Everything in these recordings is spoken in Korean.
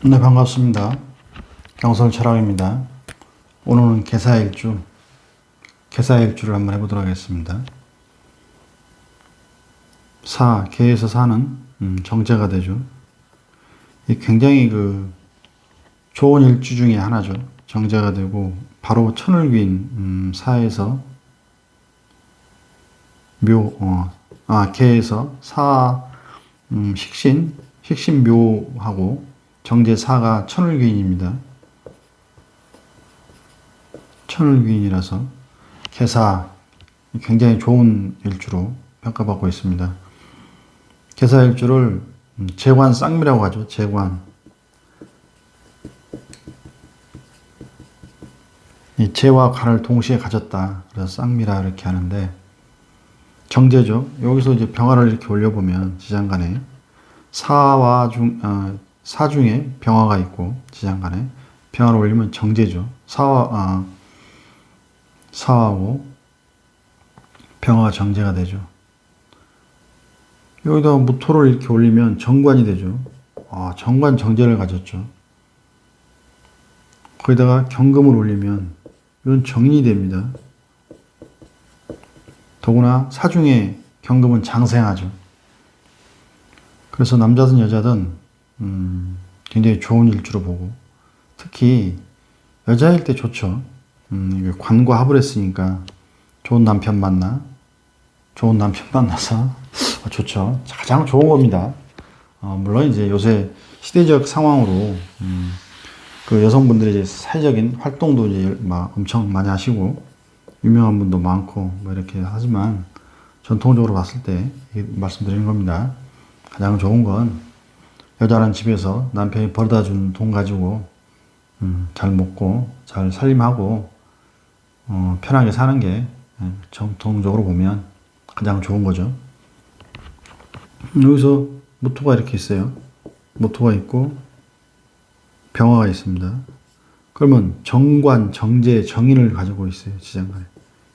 네, 반갑습니다. 경설 철학입니다. 오늘은 개사일주, 개사일주를 한번 해보도록 하겠습니다. 사, 개에서 사는 음, 정제가 되죠. 이 굉장히 그 좋은 일주 중에 하나죠. 정제가 되고 바로 천을귀인 음, 사에서 묘, 어, 아 개에서 사 음, 식신, 식신묘하고 정제사가 천을귀인입니다. 천을귀인이라서 개사 굉장히 좋은 일주로 평가받고 있습니다. 개사 일주를 음, 재관 쌍미라고 하죠. 재관. 이 재와 관을 동시에 가졌다. 그래서 쌍미라 이렇게 하는데 정제죠. 여기서 이제 병화를 이렇게 올려보면 지장간에 사와 중 어, 사 중에 병화가 있고 지장간에 병화를 올리면 정제죠. 사와 아, 사하고 병화가 정제가 되죠. 여기다 무토를 이렇게 올리면 정관이 되죠. 아, 정관 정제를 가졌죠. 거기다가 경금을 올리면 이건 정인이 됩니다. 더구나 사중에 경금은 장생하죠. 그래서 남자든 여자든 음, 굉장히 좋은 일주로 보고 특히 여자일 때 좋죠. 음, 관과 합을 했으니까 좋은 남편 만나 좋은 남편 만나서 어, 좋죠. 가장 좋은 겁니다. 어, 물론 이제 요새 시대적 상황으로 음, 그 여성분들의 이제 사회적인 활동도 이제 막 엄청 많이 하시고 유명한 분도 많고 뭐 이렇게 하지만 전통적으로 봤을 때 말씀드리는 겁니다. 가장 좋은 건 여자는 집에서 남편이 벌어다 준 돈 가지고 음, 잘 먹고 잘 살림하고 어, 편하게 사는 게 예, 전통적으로 보면 가장 좋은 거죠. 여기서 모토가 이렇게 있어요. 모토가 있고 병화가 있습니다. 그러면 정관, 정제, 정인을 가지고 있어요. 지장간에.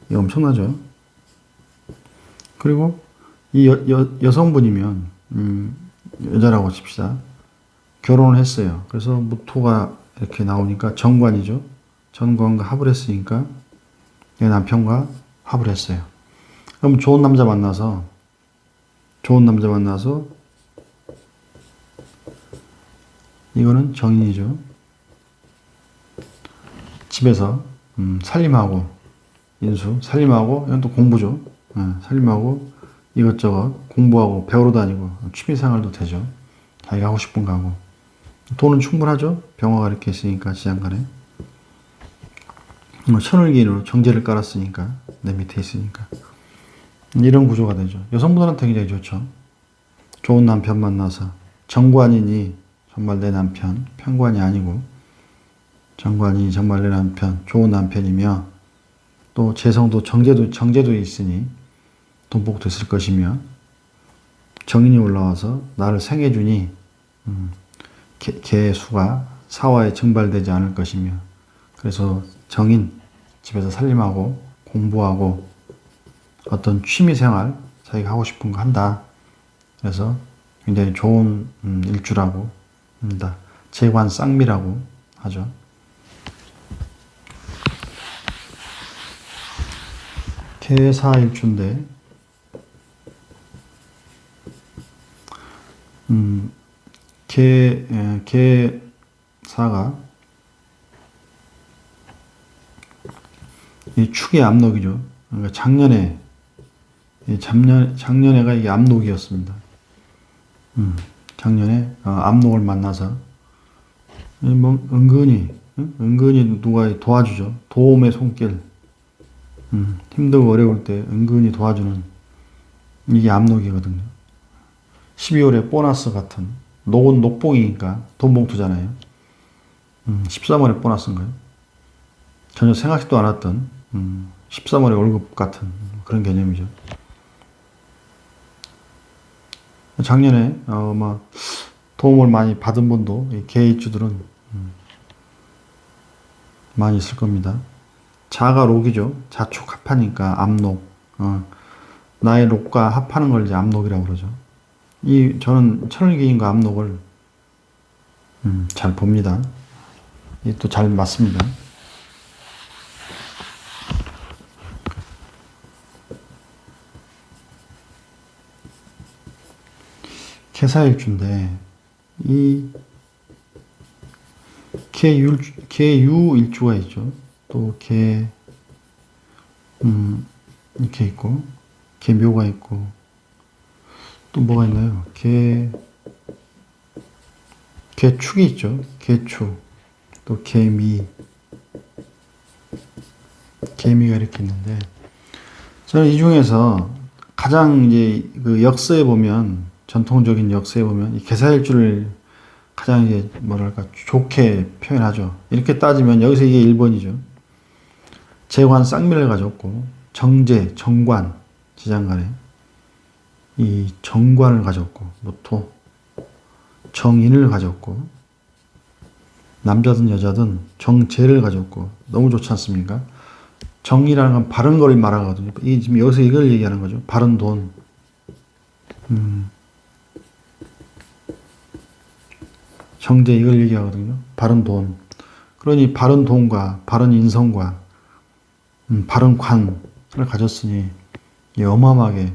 이 엄청나죠? 그리고 이 여, 여, 여성분이면 음, 여자라고 칩시다. 결혼을 했어요. 그래서 무토가 이렇게 나오니까 정관이죠. 정관과 합을 했으니까 내 남편과 합을 했어요. 그럼 좋은 남자 만나서 좋은 남자 만나서 이거는 정인이죠. 집에서 음, 살림하고 인수 살림하고 이건 또 공부죠. 예, 살림하고 이것저것 공부하고 배우러 다니고 취미 생활도 되죠. 자기가 하고 싶은 거 하고 돈은 충분하죠. 병화가 이렇게 있으니까 지장간에 뭐 천을기인으로 정제를 깔았으니까 내 밑에 있으니까 이런 구조가 되죠. 여성분들한테 굉장히 좋죠. 좋은 남편 만나서 정관이니 정말 내 남편 편관이 아니고 정관이 정말 내 남편 좋은 남편이며 또 재성도 정제도 정제도 있으니 있을 것이며 정인이 올라와서 나를 생해 주니 음, 개, 개의 수가 사화에 증발되지 않을 것이며 그래서 정인 집에서 살림하고 공부하고 어떤 취미 생활 자기가 하고 싶은 거 한다. 그래서 굉장히 좋은 음, 일주라고 합니다. 재관 쌍미라고 하죠. 개사일주인데 개, 에, 개사가 이 축의 압록이죠. 그러니까 작년에 이 작년 작년에가 이게 압록이었습니다. 음, 작년에 어, 압록을 만나서 뭐 은근히 응? 은근히 누가 도와주죠. 도움의 손길. 음, 힘들고 어려울 때 은근히 도와주는 이게 압록이거든요. 12월에 보너스 같은 녹은 녹봉이니까 돈 봉투잖아요. 음, 13월에 보너스인가요? 전혀 생각지도 않았던 음, 13월에 월급 같은 그런 개념이죠. 작년에 어, 막 도움을 많이 받은 분도 이 개입주들은 음, 많이 있을 겁니다. 자가 록이죠. 자축 합하니까 압록. 어, 나의 록과 합하는 걸 이제 압록이라고 그러죠. 이 저는 천을기인과 압록을 음, 잘 봅니다. 이게 또잘 맞습니다. 개사일주인데 이 개유 개유 일주가 있죠. 또개 음, 이렇게 있고 개묘가 있고 또 뭐가 있나요? 개 개축이 있죠. 개축 또 개미 개미가 이렇게 있는데 저는 이 중에서 가장 이제 그 역사에 보면 전통적인 역사에 보면 이 개사일주를 가장 이제 뭐랄까 좋게 표현하죠. 이렇게 따지면 여기서 이게 1번이죠. 재관 쌍미를 가졌고 정제 정관 지장간에 이 정관을 가졌고 모토 정인을 가졌고 남자든 여자든 정제를 가졌고 너무 좋지 않습니까? 정이라는 건 바른 걸 말하거든요. 이 지금 여기서 이걸 얘기하는 거죠. 바른 돈. 음. 정제 이걸 얘기하거든요. 바른 돈. 그러니 바른 돈과 바른 인성과 음, 바른 관을 가졌으니 이 어마어마하게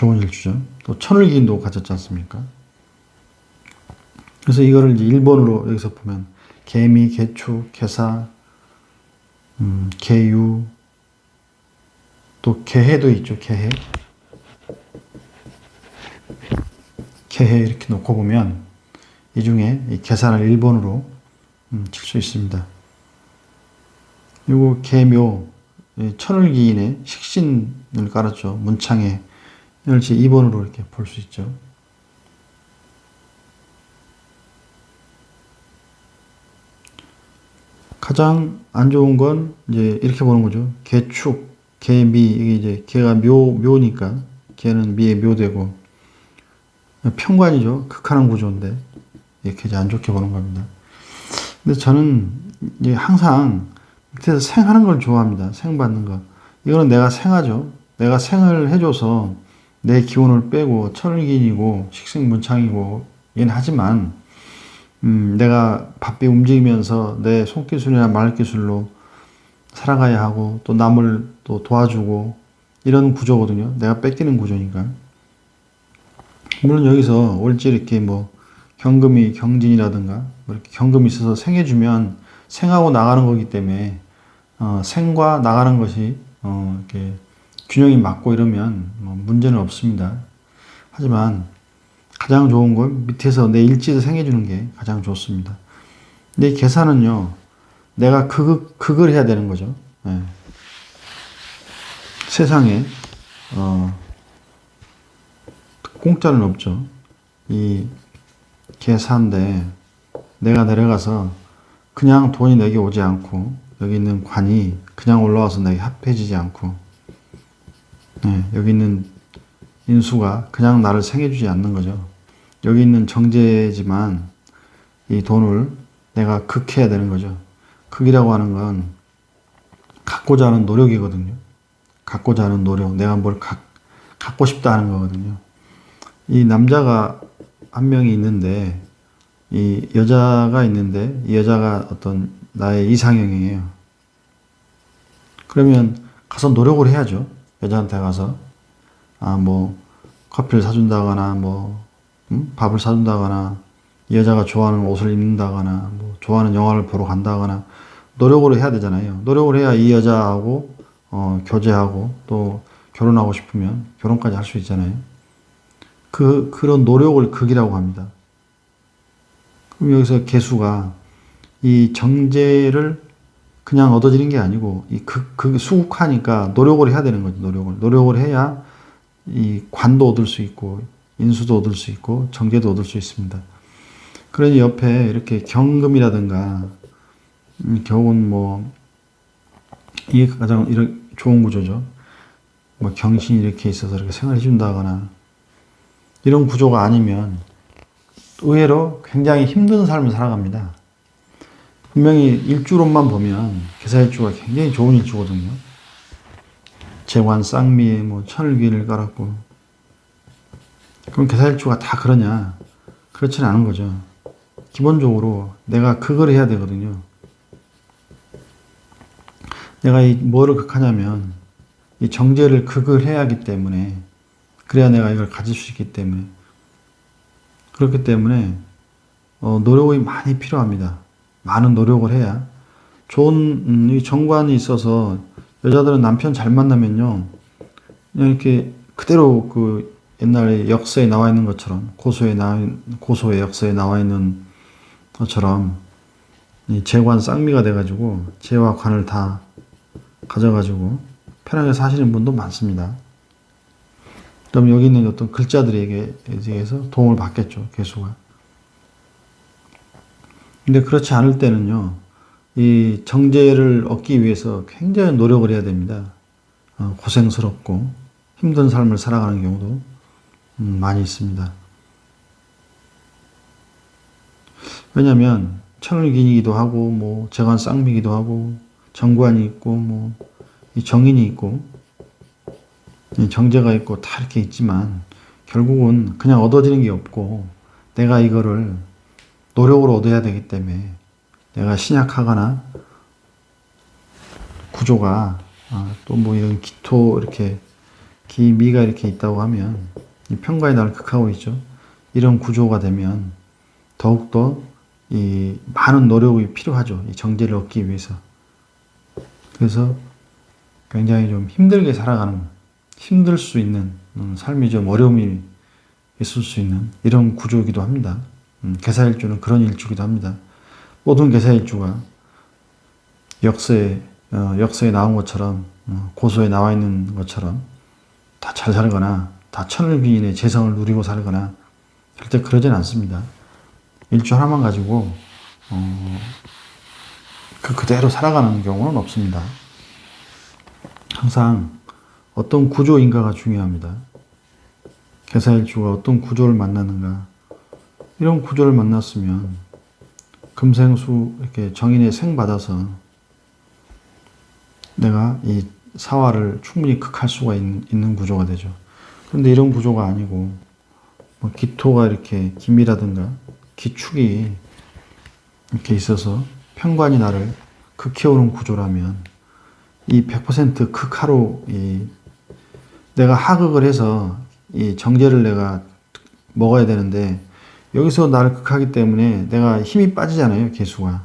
좋은 일주죠. 또 천을기인도 가졌지 않습니까? 그래서 이거를 이제 1번으로 여기서 보면 개미, 개추, 개사, 음, 개유, 또 개해도 있죠. 개해. 개해 이렇게 놓고 보면 이 중에 이 계산을 1번으로 음, 칠수 있습니다. 요거 개묘 이 천을기인의 식신을 깔았죠. 문창에 제 2번으로 이렇게 볼 수 있죠. 가장 안 좋은 건 이제 이렇게 보는 거죠. 개축, 개미 이게 이제 개가 묘 묘니까 개는 미에 묘되고 평관이죠. 극한한 구조인데 이렇게 이제 안 좋게 보는 겁니다. 근데 저는 이제 항상 밑에서 생하는 걸 좋아합니다. 생 받는 거. 이거는 내가 생하죠. 내가 생을 해줘서 내 기운을 빼고 천을기인이고 식생문창이고 얘는 하지만 음, 내가 바삐 움직이면서 내 손기술이나 말기술로 살아가야 하고 또 남을 또 도와주고 이런 구조거든요. 내가 뺏기는 구조니까. 물론 여기서 올지 이렇게 뭐 경금이 경진이라든가 뭐 이렇게 경금이 있어서 생해주면 생하고 나가는 거기 때문에 어, 생과 나가는 것이 어, 이렇게 균형이 맞고 이러면 뭐 문제는 없습니다. 하지만 가장 좋은 건 밑에서 내 일지를 생해주는 게 가장 좋습니다. 근데 이 계산은요, 내가 극, 극을 해야 되는 거죠. 예. 세상에, 어, 공짜는 없죠. 이 계산인데 내가 내려가서 그냥 돈이 내게 오지 않고 여기 있는 관이 그냥 올라와서 내게 합해지지 않고 네, 여기 있는 인수가 그냥 나를 생해주지 않는 거죠. 여기 있는 정제지만 이 돈을 내가 극해야 되는 거죠. 극이라고 하는 건 갖고자 하는 노력이거든요. 갖고자 하는 노력, 내가 뭘 갖, 갖고 싶다 하는 거거든요. 이 남자가 한 명이 있는데 이 여자가 있는데 이 여자가 어떤 나의 이상형이에요. 그러면 가서 노력을 해야죠. 여자한테 가서 아 뭐 커피를 사준다거나 뭐 음? 밥을 사준다거나 이 여자가 좋아하는 옷을 입는다거나 뭐 좋아하는 영화를 보러 간다거나 노력을 해야 되잖아요. 노력을 해야 이 여자하고 어, 교제하고 또 결혼하고 싶으면 결혼까지 할 수 있잖아요. 그 그런 노력을 극이라고 합니다. 그럼 여기서 개수가 이 정제를 그냥 얻어지는 게 아니고 이 극, 극 수국하니까 노력을 해야 되는 거죠. 노력을 노력을 해야 이 관도 얻을 수 있고 인수도 얻을 수 있고 정제도 얻을 수 있습니다. 그러니 옆에 이렇게 경금이라든가 음, 경은 뭐 이게 가장 이런 좋은 구조죠. 뭐 경신이 이렇게 있어서 이렇게 생활해 준다거나 이런 구조가 아니면 의외로 굉장히 힘든 삶을 살아갑니다. 분명히 일주로만 보면 개사일주가 굉장히 좋은 일주거든요. 재관 쌍미에 뭐 천을귀를 깔았고 그럼 개사일주가 다 그러냐? 그렇지는 않은 거죠. 기본적으로 내가 극을 해야 되거든요. 내가 이 뭐를 극하냐면 이 정제를 극을 해야 하기 때문에 그래야 내가 이걸 가질 수 있기 때문에 그렇기 때문에 어, 노력이 많이 필요합니다. 많은 노력을 해야 좋은 음, 이 정관이 있어서 여자들은 남편 잘 만나면요 그냥 이렇게 그대로 그 옛날에 역사에 나와 있는 것처럼 고소에 나 고소의 역사에 나와 있는 것처럼 이 재관 쌍미가 돼가지고 재와 관을 다 가져가지고 편하게 사시는 분도 많습니다. 그럼 여기 있는 어떤 글자들에게 의해서 도움을 받겠죠, 개수가. 근데 그렇지 않을 때는요, 이 정제를 얻기 위해서 굉장히 노력을 해야 됩니다. 어, 고생스럽고 힘든 삶을 살아가는 경우도 음, 많이 있습니다. 왜냐하면 천을긴이기도 하고 뭐 재관 쌍미기도 하고 정관이 있고 뭐이 정인이 있고 이 정제가 있고 다 이렇게 있지만 결국은 그냥 얻어지는 게 없고 내가 이거를 노력으로 얻어야 되기 때문에 내가 신약하거나 구조가 아, 또뭐 이런 기토 이렇게 기미가 이렇게 있다고 하면 이 평가에 나를 극하고 있죠. 이런 구조가 되면 더욱더 이 많은 노력이 필요하죠. 이 정제를 얻기 위해서. 그래서 굉장히 좀 힘들게 살아가는, 힘들 수 있는 음, 삶이 좀 어려움이 있을 수 있는 이런 구조이기도 합니다. 음, 개사일주는 그런 일주기도 합니다. 모든 개사일주가 역사에, 어, 역사에 나온 것처럼, 어, 고소에 나와 있는 것처럼 다 잘 살거나 다 천을귀인의 재성을 누리고 살거나 절대 그러진 않습니다. 일주 하나만 가지고 어, 그 그대로 살아가는 경우는 없습니다. 항상 어떤 구조인가가 중요합니다. 개사일주가 어떤 구조를 만나는가 이런 구조를 만났으면 금생수 이렇게 정인의 생 받아서 내가 이 사화를 충분히 극할 수가 있, 있는 구조가 되죠. 그런데 이런 구조가 아니고 뭐 기토가 이렇게 김이라든가 기축이 이렇게 있어서 편관이 나를 극해오는 구조라면 이 100% 극하로 이 내가 하극을 해서 이 정제를 내가 먹어야 되는데 여기서 나를 극하기 때문에 내가 힘이 빠지잖아요 개수가.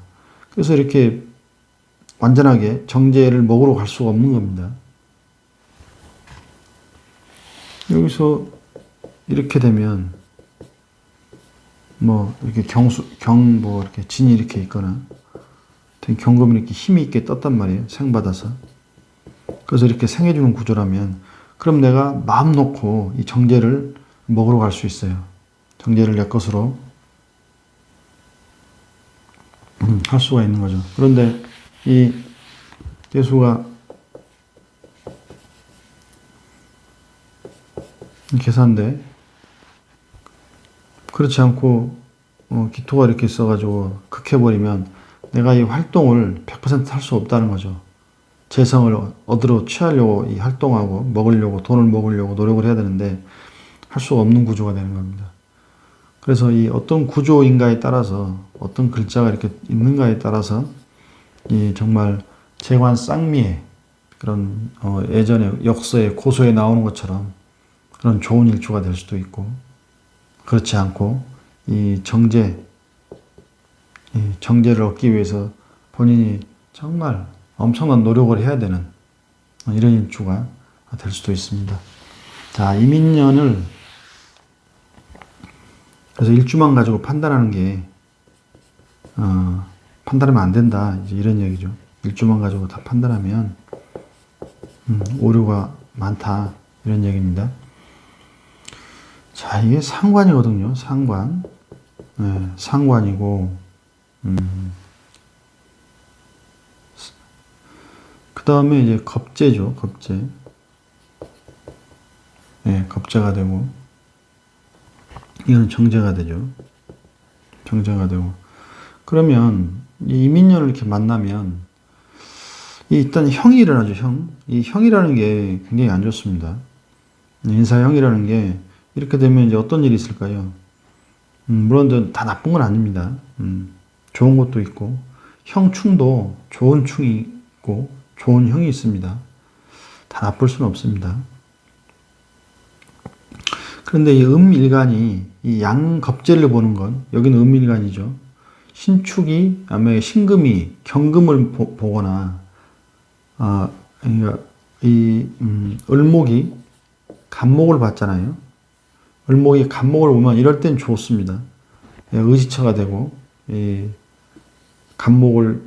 그래서 이렇게 완전하게 정제를 먹으러 갈 수가 없는 겁니다. 여기서 이렇게 되면 뭐 이렇게 경수 경 뭐 이렇게 진이 이렇게 있거나 경금이 이렇게 힘이 있게 떴단 말이에요 생 받아서. 그래서 이렇게 생해주는 구조라면 그럼 내가 마음 놓고 이 정제를 먹으러 갈 수 있어요 정제를 내 것으로 음, 할 수가 있는 거죠 그런데 이 대수가 계산돼 그렇지 않고 어, 기토가 이렇게 있어가지고 극해버리면 내가 이 활동을 100%할 수 없다는 거죠. 재성을 얻으러 취하려고 이 활동하고 먹으려고 돈을 먹으려고 노력을 해야 되는데 할 수가 없는 구조가 되는 겁니다. 그래서 이 어떤 구조인가에 따라서 어떤 글자가 이렇게 있는가에 따라서 이 정말 재관 쌍미의 그런 어 예전에 역사에 고소에 나오는 것처럼 그런 좋은 일주가 될 수도 있고 그렇지 않고 이 정제 이 정제를 얻기 위해서 본인이 정말 엄청난 노력을 해야 되는 이런 일주가 될 수도 있습니다. 자, 이민년을 그래서 일주만 가지고 판단하는 게 어, 판단하면 안 된다. 이제 이런 얘기죠. 일주만 가지고 다 판단하면 음, 오류가 많다. 이런 얘기입니다. 자, 이게 상관이거든요. 상관. 네, 상관이고, 음. 그 다음에 이제 겁재죠. 겁재. 네, 겁재가 되고, 이거는 정제가 되죠. 정제가 되고. 그러면 이 이민년을 이렇게 만나면 이 일단 형이 일어나죠. 형. 이 형이라는 게 굉장히 안 좋습니다. 인사형이라는 게 이렇게 되면 이제 어떤 일이 있을까요? 음, 물론 다 나쁜 건 아닙니다. 음, 좋은 것도 있고 형충도 좋은 충이 있고 좋은 형이 있습니다. 다 나쁠 수는 없습니다. 그런데 이 음일간이 이 양겁제를 보는 건 여기는 음일간이죠. 신축이 아마 신금이 경금을 보, 보거나 아 그러니까 이 음, 을목이 간목을 봤잖아요. 을목이 간목을 보면 이럴 땐 좋습니다. 예, 의지처가 되고 이 간목을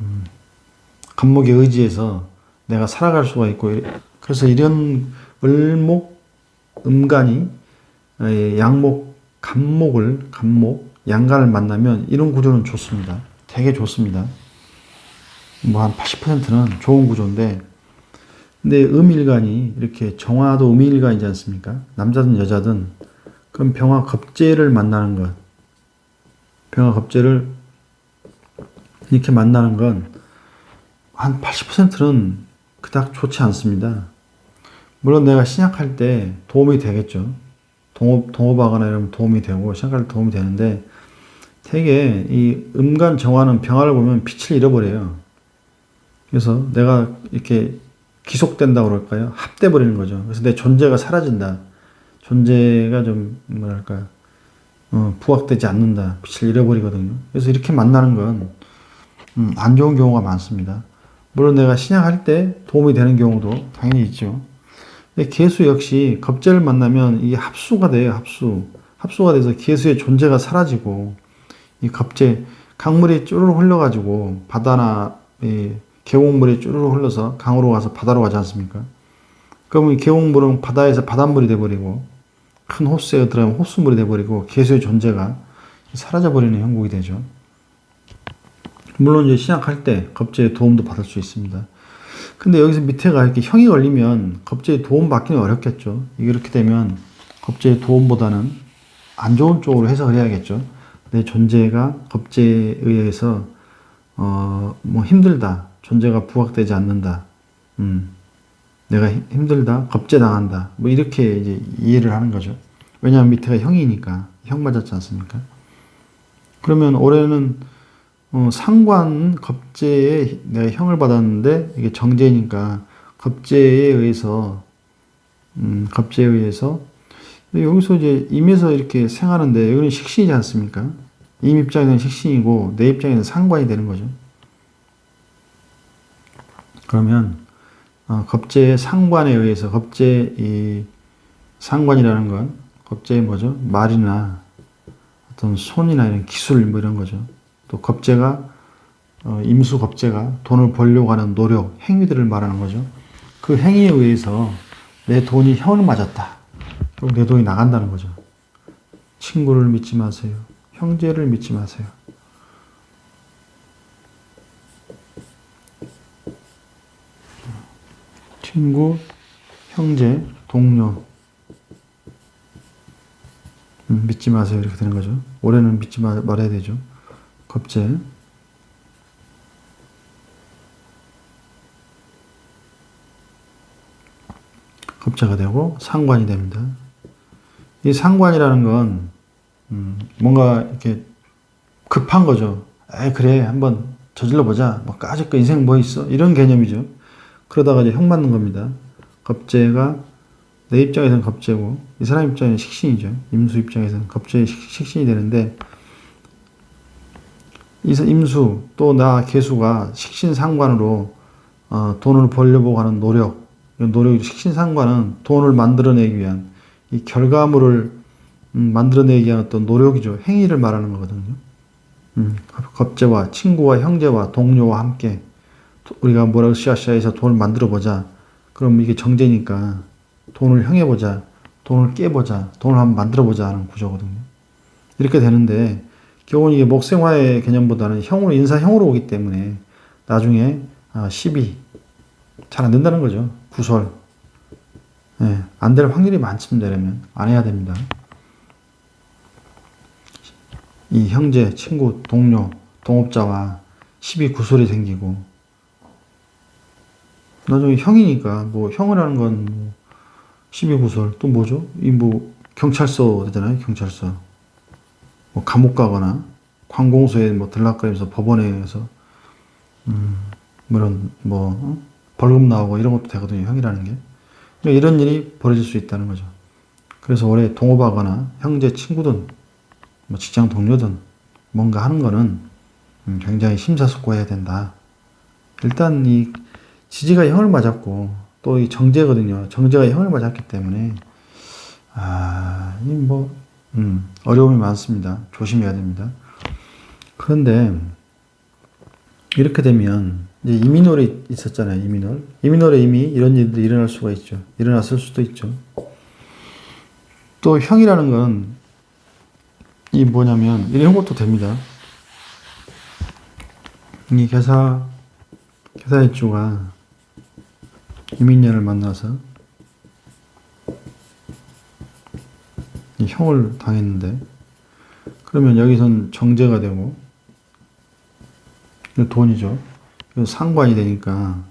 음, 간목에 의지해서 내가 살아갈 수가 있고 그래서 이런 을목 음간이 예, 양목 간목을 간목 양간을 만나면 이런 구조는 좋습니다. 되게 좋습니다. 뭐 한 80%는 좋은 구조인데 근데 음일간이 이렇게 정화도 음일간이지 않습니까? 남자든 여자든 그럼 병화 겁재를 만나는 것 병화 겁재를 이렇게 만나는 건 한 80%는 그닥 좋지 않습니다. 물론 내가 신약할 때 도움이 되겠죠. 동업, 동업하거나 이러면 도움이 되고, 신약할 때 도움이 되는데, 되게 이 음간 정화는 병화를 보면 빛을 잃어버려요. 그래서 내가 이렇게 기속된다고 그럴까요? 합돼버리는 거죠. 그래서 내 존재가 사라진다. 존재가 좀, 뭐랄까, 어, 부각되지 않는다. 빛을 잃어버리거든요. 그래서 이렇게 만나는 건, 음, 안 좋은 경우가 많습니다. 물론 내가 신약할 때 도움이 되는 경우도 당연히 있죠. 개수 역시 겁재를 만나면 이게 합수가 돼요, 합수. 합수가 돼서 개수의 존재가 사라지고, 이 겁재, 강물이 쭈르르 흘러가지고, 바다나, 이 계곡물이 쭈르르 흘러서 강으로 가서 바다로 가지 않습니까? 그러면 이 계곡물은 바다에서 바닷물이 돼버리고, 큰 호수에 들어가면 호수물이 돼버리고, 개수의 존재가 사라져버리는 형국이 되죠. 물론 이제 시작할 때 겁제의 도움도 받을 수 있습니다. 근데 여기서 밑에가 이렇게 형이 걸리면 겁제의 도움 받기는 어렵겠죠. 이렇게 되면 겁제의 도움보다는 안 좋은 쪽으로 해석을 해야겠죠. 내 존재가 겁제에 의해서 어 뭐 힘들다. 존재가 부각되지 않는다. 음. 내가 힘들다. 겁제 당한다. 뭐 이렇게 이제 이해를 하는 거죠. 왜냐하면 밑에가 형이니까 형 맞았지 않습니까? 그러면 올해는 어, 상관 겁제에 내가 형을 받았는데 이게 정제니까 겁제에 의해서 음, 겁제에 의해서 여기서 이제 임에서 이렇게 생하는데 여기는 식신이지 않습니까? 임 입장에서는 식신이고 내 입장에서는 상관이 되는 거죠. 그러면 어, 겁제의 상관에 의해서 겁제 이 상관이라는 건 겁제의 뭐죠? 말이나 어떤 손이나 이런 기술 뭐 이런 거죠. 또 겁재가 어, 임수 겁재가 돈을 벌려고 하는 노력, 행위들을 말하는 거죠. 그 행위에 의해서 내 돈이 형을 맞았다. 그럼 내 돈이 나간다는 거죠. 친구를 믿지 마세요. 형제를 믿지 마세요. 친구, 형제, 동료 음, 믿지 마세요 이렇게 되는 거죠. 올해는 믿지 마, 말아야 되죠. 겁재 겁재가 되고 상관이 됩니다. 이 상관이라는 건 음, 뭔가 이렇게 급한 거죠. 에 그래 한번 저질러 보자. 뭐 까짓 거 인생 뭐 있어? 이런 개념이죠. 그러다가 이제 형 맞는 겁니다. 겁재가 내 입장에서는 겁재고 이 사람 입장에는 식신이죠. 임수 입장에서는 겁재의 식신이 되는데 임수 또 나 개수가 식신상관으로 어, 돈을 벌려고 하는 노력, 노력 식신상관은 돈을 만들어내기 위한 이 결과물을 음, 만들어내기 위한 어떤 노력이죠. 행위를 말하는 거거든요. 음, 겁재와 친구와 형제와 동료와 함께 우리가 뭐라고 시아시아에서 돈을 만들어 보자. 그럼 이게 정제니까 돈을 형해 보자. 돈을 깨보자. 돈을 한번 만들어 보자 하는 구조거든요. 이렇게 되는데 교훈 이게 목생화의 개념보다는 형으로 인사형으로 오기 때문에 나중에 아, 시비 잘 안 된다는 거죠. 구설. 예, 안 될 확률이 많습니다. 그러면 안 해야 됩니다. 이 형제, 친구, 동료, 동업자와 시비 구설이 생기고 나중에 형이니까 뭐 형을 하는 건뭐 시비 구설 또 뭐죠? 이 뭐 경찰서 되잖아요. 경찰서. 뭐 감옥 가거나 관공서에 뭐 들락거리면서 법원에서 음, 뭐런 뭐 어? 벌금 나오고 이런 것도 되거든요. 형이라는 게. 이런 일이 벌어질 수 있다는 거죠. 그래서 올해 동업하거나 형제 친구든 뭐 직장 동료든 뭔가 하는 거는 음, 굉장히 심사숙고해야 된다. 일단 이 지지가 형을 맞았고 또 이 정제거든요. 정제가 형을 맞았기 때문에 아, 이 뭐, 음, 어려움이 많습니다. 조심해야 됩니다. 그런데 이렇게 되면 이민월이 있었잖아요. 이민월. 이민월에 이미 이런 일들이 일어날 수가 있죠. 일어났을 수도 있죠. 또 형이라는 건 이 뭐냐면 이런 것도 됩니다. 이 개사 개사 일주가 이민년을 만나서 형을 당했는데 그러면 여기선 정제가 되고 돈이죠. 상관이 되니까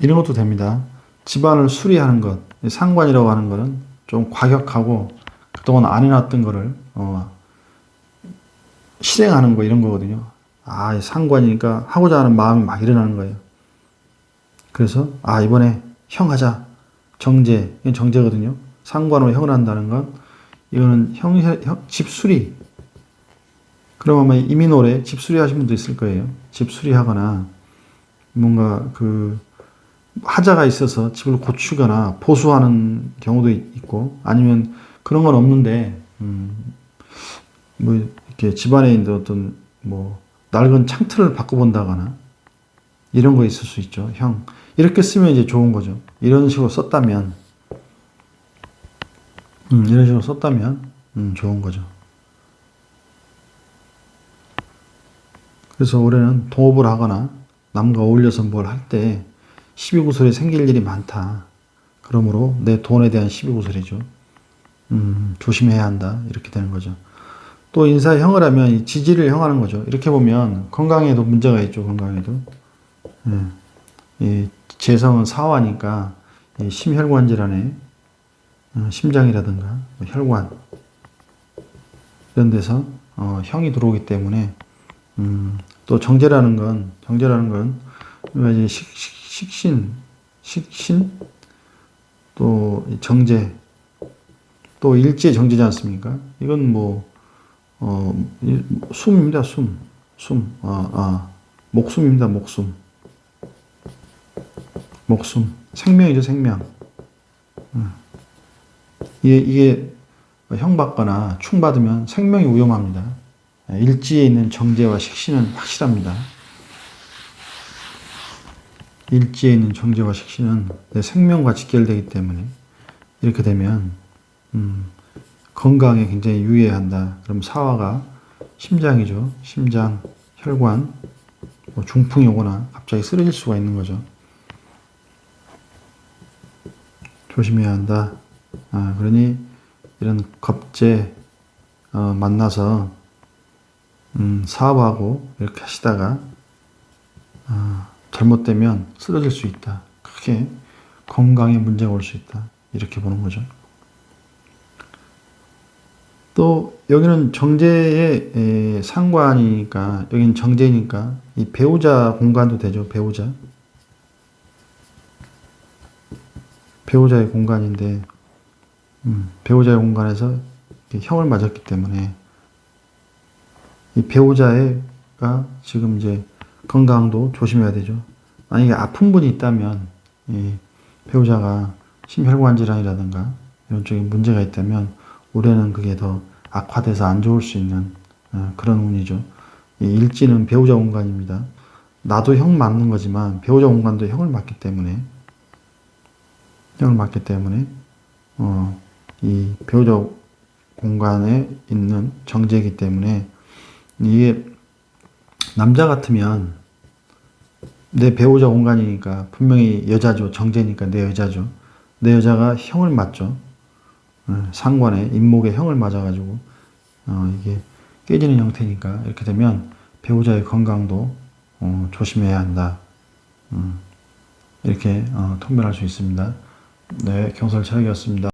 이런 것도 됩니다. 집안을 수리하는 것, 이 상관이라고 하는 거는 좀 과격하고 그동안 안 해놨던 거를 어, 실행하는 거 이런 거거든요. 아, 이 상관이니까 하고자 하는 마음이 막 일어나는 거예요. 그래서 아 이번에 형 하자 정제 정제거든요. 상관으로 형을 한다는 건 이거는 형, 형 집수리 그럼 아마 이민월에 집수리 하신 분도 있을 거예요. 집수리 하거나 뭔가 그 하자가 있어서 집을 고치거나 보수하는 경우도 있- 있고 아니면 그런 건 없는데 음, 뭐 이렇게 집안에 있는 어떤 뭐 낡은 창틀을 바꿔본다거나 이런 거 있을 수 있죠. 형 이렇게 쓰면 이제 좋은 거죠. 이런 식으로 썼다면 음, 이런 식으로 썼다면 음, 좋은 거죠. 그래서 올해는 동업을 하거나 남과 어울려서 뭘 할때 시비구설이 생길 일이 많다. 그러므로 내 돈에 대한 시비구설이죠. 음, 조심해야 한다. 이렇게 되는 거죠. 또 인사의 형을 하면 이 지지를 형하는 거죠. 이렇게 보면 건강에도 문제가 있죠. 건강에도. 예. 이 재성은 사화니까 이 심혈관 질환에 어, 심장이라든가 뭐 혈관 이런 데서 어, 형이 들어오기 때문에 음, 또 정제라는 건 정제라는 건 이제 식, 식, 식신 식신 또이 정제 또 일제 정제지 않습니까? 이건 뭐 어, 이- 숨입니다. 숨. 숨. 아, 아. 목숨입니다. 목숨. 목숨. 생명이죠, 생명. 음. 이게, 이게 형 받거나 충 받으면 생명이 위험합니다. 예, 일지에 있는 정제와 식신은 확실합니다. 일지에 있는 정제와 식신은 내 생명과 직결되기 때문에 이렇게 되면 음, 건강에 굉장히 유의해야 한다. 그럼 사화가 심장이죠. 심장, 혈관, 뭐 중풍이 오거나 갑자기 쓰러질 수가 있는 거죠. 조심해야 한다. 아, 그러니 이런 겁제 어, 만나서 음, 사업하고 이렇게 하시다가 아, 잘못되면 쓰러질 수 있다. 크게 건강에 문제가 올 수 있다. 이렇게 보는 거죠. 또 여기는 정제의 에, 상관이니까 여기는 정제니까 이 배우자 공간도 되죠. 배우자. 배우자의 공간인데 음, 배우자의 공간에서 형을 맞았기 때문에 이 배우자가 지금 이제 건강도 조심해야 되죠. 만약에 아픈 분이 있다면 이 배우자가 심혈관 질환이라든가 이런 쪽에 문제가 있다면 올해는 그게 더 악화돼서 안 좋을 수 있는 어, 그런 운이죠. 이 일지는 배우자 공간입니다. 나도 형 맞는 거지만 배우자 공간도 형을 맞기 때문에 형을 맞기 때문에 어, 이 배우자 공간에 있는 정제이기 때문에 이게 남자 같으면 내 배우자 공간이니까 분명히 여자죠 정제니까 내 여자죠 내 여자가 형을 맞죠 어, 상관에 인목에 형을 맞아가지고 어, 이게 깨지는 형태니까 이렇게 되면 배우자의 건강도 어, 조심해야 한다 음, 이렇게 어, 통변할 수 있습니다. 네 경설 차력이었습니다.